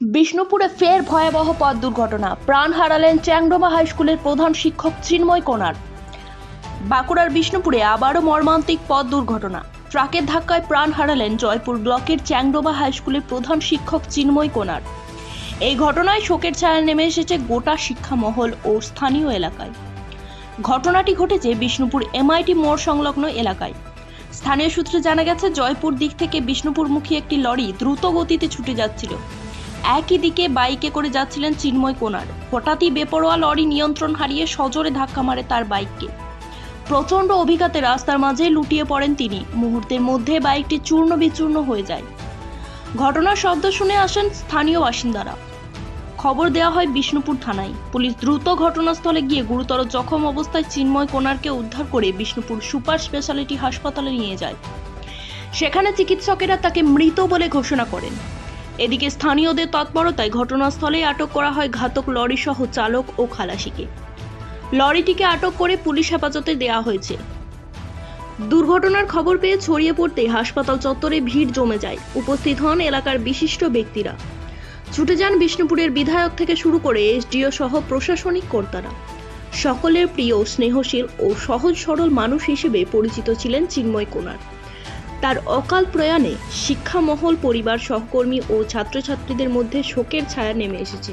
বিষ্ণুপুরে ফের ভয়াবহ পথ দুর্ঘটনা। প্রাণ হারালেন চ্যাংডোমা হাই স্কুলের প্রধান শিক্ষক চিন্ময় কোনার বাঁকুড়ার বিষ্ণুপুরে আবারও মর্মান্তিক পথ দুর্ঘটনা। ট্রাকের ধাক্কায় প্রাণ হারালেন জয়পুর ব্লকের চ্যাংডোবা হাই স্কুলের প্রধান শিক্ষক চিন্ময় কোনার এই ঘটনায় শোকের ছায়া নেমে এসেছে গোটা শিক্ষা মহল ও স্থানীয় এলাকায়। ঘটনাটি ঘটেছে বিষ্ণুপুর এমআইটি মোড় সংলগ্ন এলাকায়। স্থানীয় সূত্রে জানা গেছে, জয়পুর দিক থেকে বিষ্ণুপুরমুখী একটি লরি দ্রুত গতিতে ছুটে যাচ্ছিল। একই দিকে বাইকে করে যাচ্ছিলেন চিন্ময় কোনার হঠাৎই বেপরোয়া লরি নিয়ন্ত্রণ হারিয়ে সজোরে ধাক্কা মারে তার বাইককে। প্রচণ্ড অভিঘাতে রাস্তার মাঝে লুটিয়ে পড়েন তিনি। মুহূর্তের মধ্যে বাইকটি চূর্ণ বিচূর্ণ হয়ে যায়। ঘটনার শব্দ শুনে আসেন স্থানীয় বাসিন্দারা। খবর দেওয়া হয় বিষ্ণুপুর থানায়। পুলিশ দ্রুত ঘটনাস্থলে গিয়ে গুরুতর জখম অবস্থায় চিন্ময় কোনারকে উদ্ধার করে বিষ্ণুপুর সুপার স্পেশালিটি হাসপাতালে নিয়ে যায়। সেখানে চিকিৎসকেরা তাকে মৃত বলে ঘোষণা করেন। এদিকে স্থানীয়দের তৎপরতায় ঘটনাস্থলেই আটক করা হয় ঘাতক লরি সহ চালক ও খালাসিকে। লরিটিকে আটক করে পুলিশ হেফাজতে দেওয়া হয়েছে। দুর্ঘটনার খবর পেয়ে ছড়িয়ে পড়তে হাসপাতাল চত্বরে ভিড় জমে যায়। উপস্থিত হন এলাকার বিশিষ্ট ব্যক্তিরা। ছুটে যান বিষ্ণুপুরের বিধায়ক থেকে শুরু করে এসডিও সহ প্রশাসনিক কর্তারা। সকলের প্রিয়, স্নেহশীল ও সহজ সরল মানুষ হিসেবে পরিচিত ছিলেন চিন্ময় কোনার। তার অকাল প্রয়াণে শিক্ষামহল পরিবার সহকর্মী ও ছাত্রছাত্রীদের মধ্যে শোকের ছায়া নেমে এসেছে।